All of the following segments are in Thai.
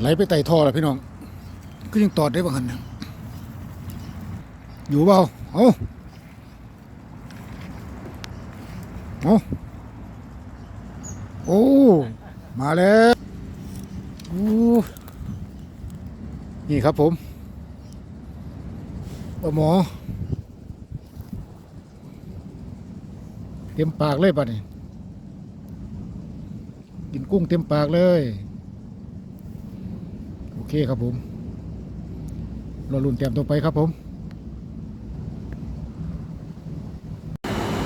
ไหลไปไต่ท่อแล้วพี่น้อง ก็ยังตอดได้บางหันนะอยู่เปล่าเอาเอาโอ้ มาแล้วโอ้นี่ครับผมปลาหมอ เต็มปากเลยป่ะนี่กินกุ้งเต็มปากเลย เคครับผมรอรุ่นเตรียมตัวไปครับผม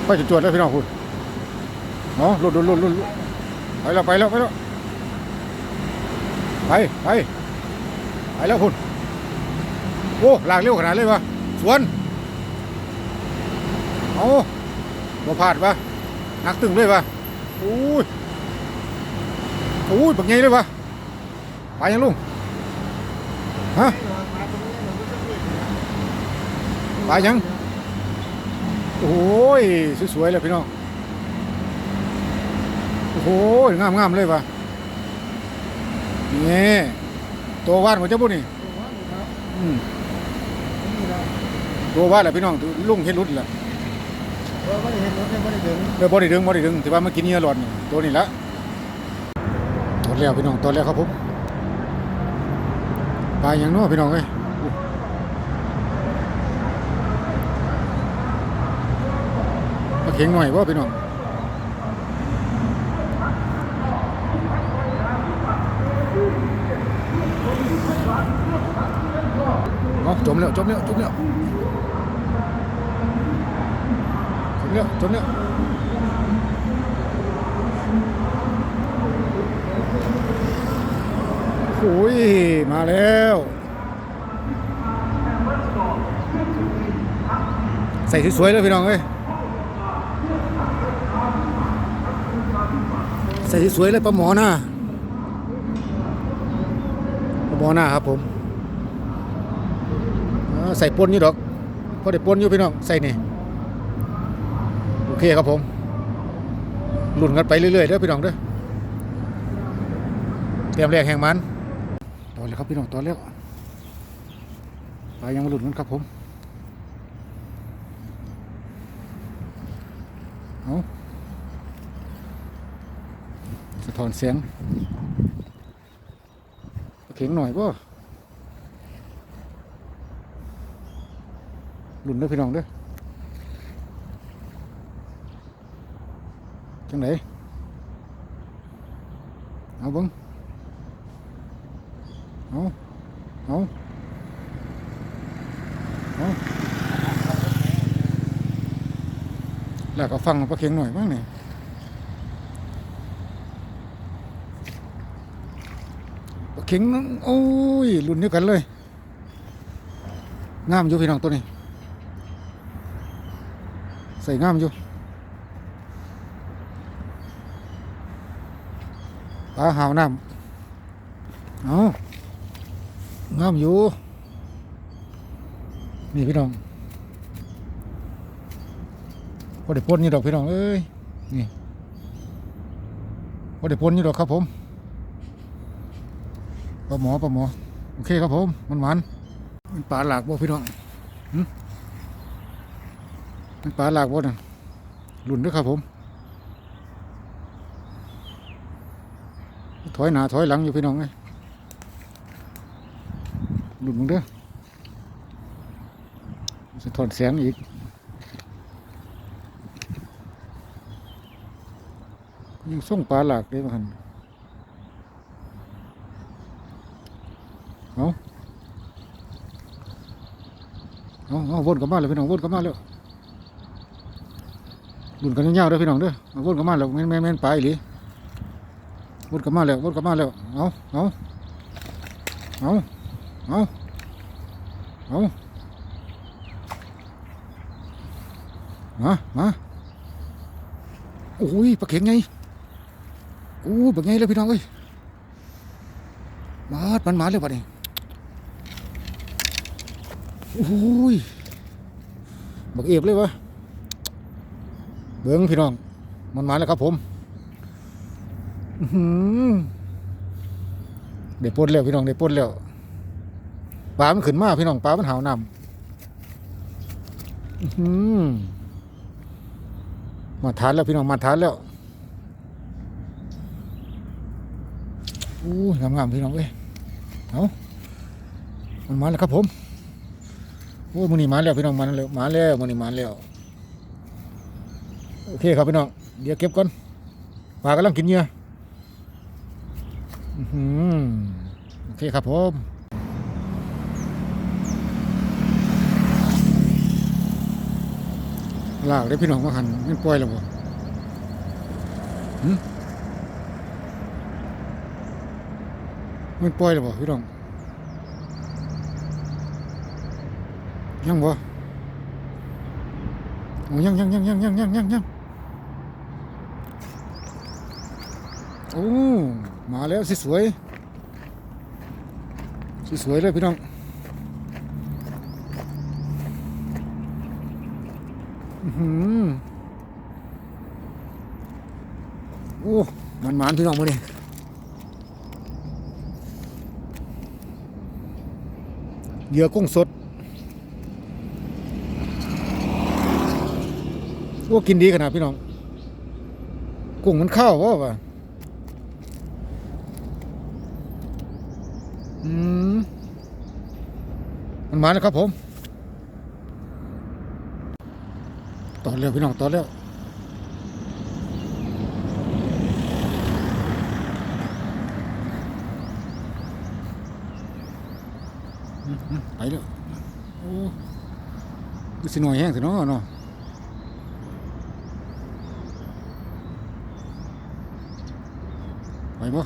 ไปจุดจวดแล้วพี่น้องคุณเนาะรุ่นรุ่นรุ่นรุ่นไปแล้วไปแล้วไปแล้วไปไปไปแล้วคุณโอ้ลากเร็วขนาดเลยวะสวนเอาบ่พลาดปะนักตึงเลยวะอุ้ยอุ้ยบักใหญ่เลยวะไปยังลุง ฮะปลายัง โอ้ย สวยๆเลยพี่น้อง โอ้โหงามงามๆเลยว่ะนี่ตัววาดหมดเจ้าบุนี่อืมตัววาดแหละพี่น้องลุงเห็นรุดแหละไม่ได้เห็นรถไม่ได้เดินเดี๋ยวบ่ได้ดึงบ่ได้ดึงถือว่ามันกินเหงื่อหลอดนี่ตัวนี้ละตัวแล้วพี่น้องตัวแล้วครับผม ปลาอย่างเน้อพี่น้องเอ้ยอู้ปลาเข็งหน่อยบ่าพี่น้องเอาจมแล้วจมแล้วจมแล้วจมแล้วจมแล้ว โอ้ยมาแล้วใส่สวยๆเลยพี่น้องเอ้ยใส่สวยๆเลยปลาหมอหน้าปลาหมอหน้าครับผมใส่ปนอยู่ดอกพอได้ปนอยู่พี่น้องใส่นี่โอเคครับผมหลุนกันไปเรื่อยๆเด้อพี่น้องเด้อเตรียมแรกแห่งมัน พี่น้องตอนแล้วปลายังมาหลุดกันครับผมเอาสะท้อนเสียงเข็งหน่อยป่ะหลุนเด้อพี่น้องเด้อจังไหนเอาเบิ้ง เอาเอาเอาแล้วก็ฟังปลาเข็งหน่อยบ้างนี่ปลาเข็งโอ้ยรุ่นเดียวกันเลยงามอยู่พี่น้องตัวนี้ ใส่งามอยู่ปลาหาวน้ำเอา งามอยู่ นี่พี่น้องพอได้ปนอยู่ดอกพี่น้องเอ้ยนี่พอได้ปนอยู่ดอกครับผมปลาหมอปลาหมอโอเคครับผมมันหมันมันปลาหลากบ่พี่น้องมันปลาหลากบ่น่ะหลุนด้วยครับผม ถอยหนาถอยหลังอยู่พี่น้องเอ้ยห ลุดมึงเด้อสะท้อนแสงอีกยังส่งปลาหลากเลยมาหันเอาเอาเอาวนกลับมาเลยพี่น้องวนกลับมาแล้วหลุนกันยาวๆเด้อพี่น้องเด้อวนกลับมาแล้วแม่นแม่นแม่นไปหรือวนกลับมาแล้ววนกลับมาแล้วเอาเอาเอาเอา เอามามาโอ้ยปลาเข็งไงโอ้ยปลาไงเลยพี่น้องเอ้ยมาดมันมาเลยปะนี่โอ้ยบักเอฟเลยวะเบิ้งพี่น้อง มันมาแล้วครับผมอื้อหือได้ปดแล้วพี่น้องได้ปลดแล้ว ปลามันขึ้นมาพี่น้องปลามันหาวนำมาทานแล้วพี่น้องมาทานแล้วอู้งามๆพี่น้องเอ้ยเอามันมาแล้วครับผมโอ้มันนี่มาแล้วพี่น้องมาแล้วมาแล้วมันนี่มาแล้วโอเคครับพี่น้องเดี๋ยวเก็บก่อนปลากำลังกินเหยื่ออื้อหือโอเคครับผม ลากได้พี่น้องมาหันมันปล่อยแล้วบ่มันปล่อยแล้วบ่พี่น้องยังบ่โอ้ยังยังยังยังยังยังยังยังโอ้มาแล้วสิสวยสิสวยเลยพี่น้อง อื้อหือ โอ้ มันมานพี่น้องมาเนี่ยเหยื่อกุ้งสด โอ้ กินดีขนาดพี่น้อง กุ้งมันข้าววะวะอืม มันมาแล้วครับผม ตอนเร็วพี่น้องตอนเร็วไปแล้วโอ้ดูสิหน่อยแห้งสิเนาะเนาะไปบ่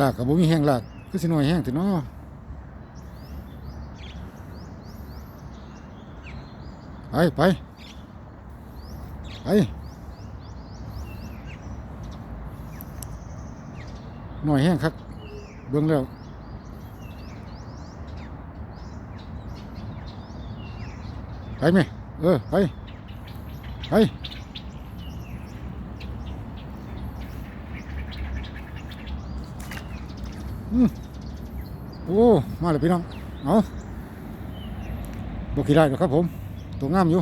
ลากกับบ่มีแห้งลากคือสิหน่อยแห้งสิเนาะ ไปไปไปหน่อยแห้งครับเบิ่งแล้วไปไหมเออไปไปอืมโอ้ มาเลยพี่น้อง เอาบกี่ได้หรอครับผม ตัวงามอยู่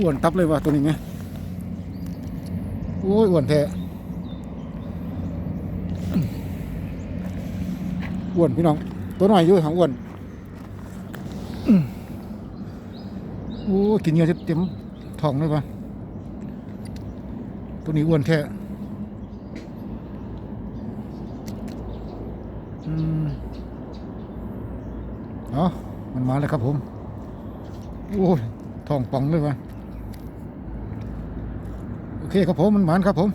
อ้วนตับเลยว่ะตัวนี้ไงโอ้ยอ้วนแท้อ้วนพี่น้อง ตัวน้อยอยู่หางอ้วนโอ้กินเยอะจะเต็มท้องเลยว่ะตัวนี้อ้วนแท้อืมเนาะ มาแล้วครับผม โอ้ยท้องป่องเลยวะโอเคครับผมมันหมานครับผม